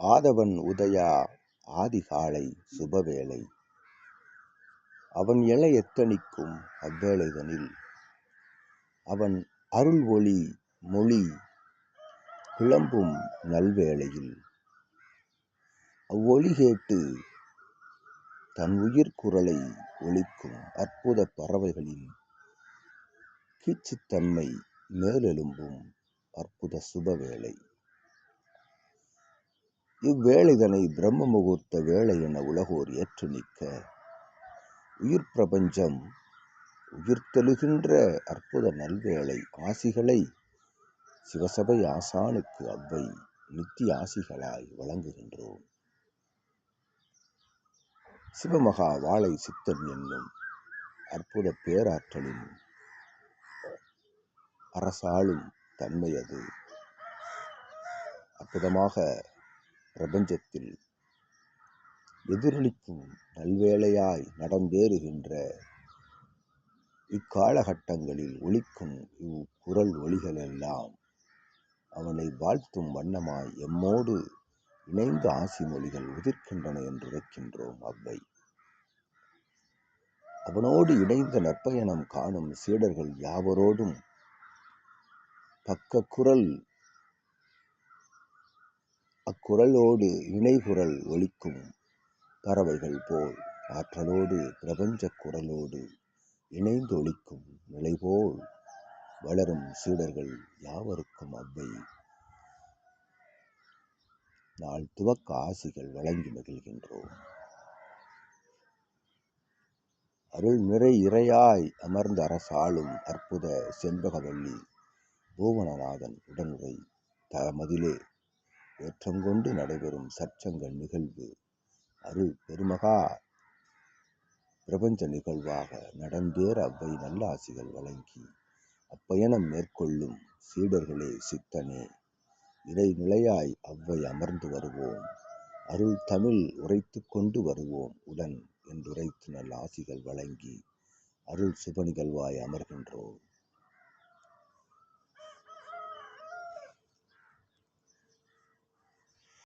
ஆதவன் உதயா ஆதிகாலை சுபவேளை. அவன் எழ எத்தனிக்கும் அவ்வேளைதனில். அவன் அருள் ஒளி மொழி கிளம்பும் நல்வேளையில். அவ்வொளி கேட்டு தன் உயிர் குரலை ஒழிக்கும் அற்புத பறவைகளின் கீச்சுத்தன்மை மேலெழும்பும் அற்புத சுபவேளை. இவ்வேளைதனை பிரம்ம முகூர்த்த வேளை என உலகோர் ஏற்று நிற்க. உயிர் பிரபஞ்சம் உயிர்த்தெழுகின்ற அற்புத நல்வேளை ஆசிகளை சிவசபை ஆசானுக்கு அவ்வை நித்திய ஆசிகளாய் வழங்குகின்றோம். சிவமகா வாழை சித்தன் என்னும் அற்புத பேராற்றலின் அரசாளும் தன்மையது அற்புதமாக பிரபஞ்சத்தில் எதிரொலிக்கும் நல்வேளையாய் நடந்தேறுகின்ற இக்காலகட்டங்களில் ஒலிக்கும் இவ்குரல் ஒளிகளெல்லாம் அவனை வாழ்த்தும் வண்ணமாய் எம்மோடு இணைந்த ஆசி மொழிகள் உதிர்க்கின்றன என்று உரைக்கின்றோம் அவ்வை. அவனோடு இணைந்த நற்பயணம் காணும் சீடர்கள் யாவரோடும் பக்க குரல் அக்குரலோடு இணைகுரல் ஒலிக்கும் பறவைகள் போல் ஆற்றலோடு பிரபஞ்சக் குரலோடு இணைந்தொலிக்கும் நிலைபோல் வளரும் சீடர்கள் யாவருக்கும் அவ்வை. நாள் துவக்க ஆசிகள் வழங்கி மகிழ்கின்றோம். அருள் நிறை இறையாய் அமர்ந்த அரசாளும் அற்புத செண்பகவல்லி பூவனநாதன் உடனுரை தமதிலே ஏற்றங்கொண்டு நடைபெறும் சற்சங்க நிகழ்வு. அருள் பெருமகா! பிரபஞ்ச நிகழ்வாக நடந்தேற அவ்வை நல்லாசிகள் வழங்கி அப்பயணம் மேற்கொள்ளும் சீடர்களே சித்தனே! இறைநிலையாய் அவ்வை அமர்ந்து வருவோம். அருள் தமிழ் உரைத்து கொண்டு வருவோம் உடன் என்றுரைத்து நல்ல ஆசிகள் வழங்கி அருள் சுப நிகழ்வாய் அமர்கின்றோம்.